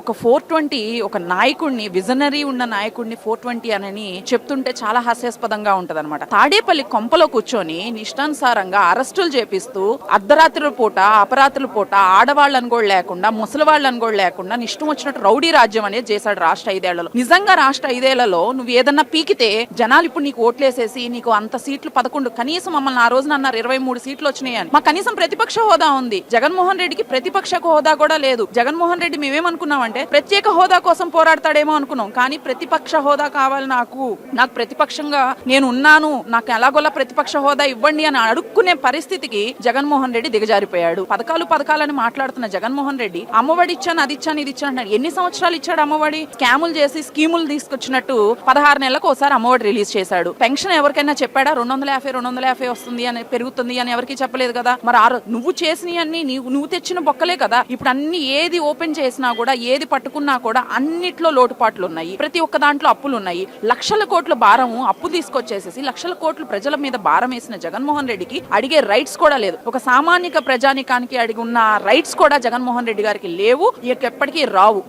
ఒక four twenty ఒక నాయకుడిని విజనరీ ఉన్న నాయకుడిని ఫోర్ ట్వంటీ అని చెప్తుంటే చాలా హాస్యాస్పదంగా ఉంటదన్నమాట. తాడేపల్లి కొంపలో కూర్చొని నిష్టానుసారంగా అరెస్టులు చేపిస్తూ అర్ధరాత్రుల పూట అపరాత్రుల పూట ఆడవాళ్ళని కూడా లేకుండా ముసలివాళ్ళని కూడా లేకుండా నిష్టం వచ్చినట్టు రౌడీ రాజ్యం అనేది చేశాడు రాష్ట్ర ఐదేళ్ళలో. నిజంగా రాష్ట్ర ఐదేళ్ళలో నువ్వు ఏదన్నా పీకితే జనాలు ఇప్పుడు నీకు ఓట్లేసేసి నీకు అంత సీట్లు పదకొండు కనీసం మమ్మల్ని ఆ రోజున అన్నారు ఇరవై మూడు సీట్లు వచ్చినాయని మా కనీసం ప్రతిపక్ష హోదా ఉంది. జగన్మోహన్ రెడ్డికి ప్రతిపక్ష హోదా కూడా లేదు. జగన్మోహన్ రెడ్డి మేమేమనుకున్నాం మేమేమనుకున్నామంటే ప్రత్యేక హోదా కోసం పోరాడతాడేమో అనుకున్నాం. కానీ ప్రతిపక్ష హోదా కావాలి నాకు. నాకు ప్రతిపక్షంగా నేను ఉన్నాను. నాకు ఎలాగోలా ప్రతిపక్ష హోదా ఇవ్వండి అని అడుక్కునే పరిస్థితికి జగన్మోహన్ రెడ్డి దిగజారిపోయాడు. పథకాలు పథకాలని మాట్లాడుతున్న జగన్మోహన్ రెడ్డి అమ్మఒడి ఇచ్చాను అది ఇచ్చాను ఇది ఇచ్చాను ఎన్ని సంవత్సరాలు ఇచ్చాడు అమ్మఒడి? స్కాములు చేసి స్కీములు తీసుకొచ్చినట్టు పదహారు నెలలకు ఒకసారి అమ్మఒడి రిలీజ్ చేశాడు. పెన్షన్ ఎవరికైనా చెప్పాడా? రెండు వందల యాభై రెండు వందల యాభై వస్తుంది అని పెరుగుతుంది అని ఎవరికి చెప్పలేదు కదా? మరి ఆరు నువ్వు చేసినవన్నీ నీవు నువ్వు తెచ్చిన బొక్కలే కదా? ఇప్పుడు అన్ని ఏది ఓపెన్ చేసినా కూడా ఏది పట్టుకున్నా కూడా అన్నిట్లో లోటుపాట్లు ఉన్నాయి ప్రతి ఒక్క దాంట్లో అప్పులు ఉన్నాయి లక్షల కోట్ల భారము అప్పు తీసుకొచ్చేసేసి లక్షల కోట్లు ప్రజల మీద భారం వేసిన జగన్మోహన్ రెడ్డికి అడిగే రైట్స్ కూడా లేదు. ఒక సామాన్యక ప్రజానికానికి అడిగి ఉన్న రైట్స్ కూడా జగన్మోహన్ రెడ్డి గారికి లేవు. ఇక ఎప్పటికీ రావు.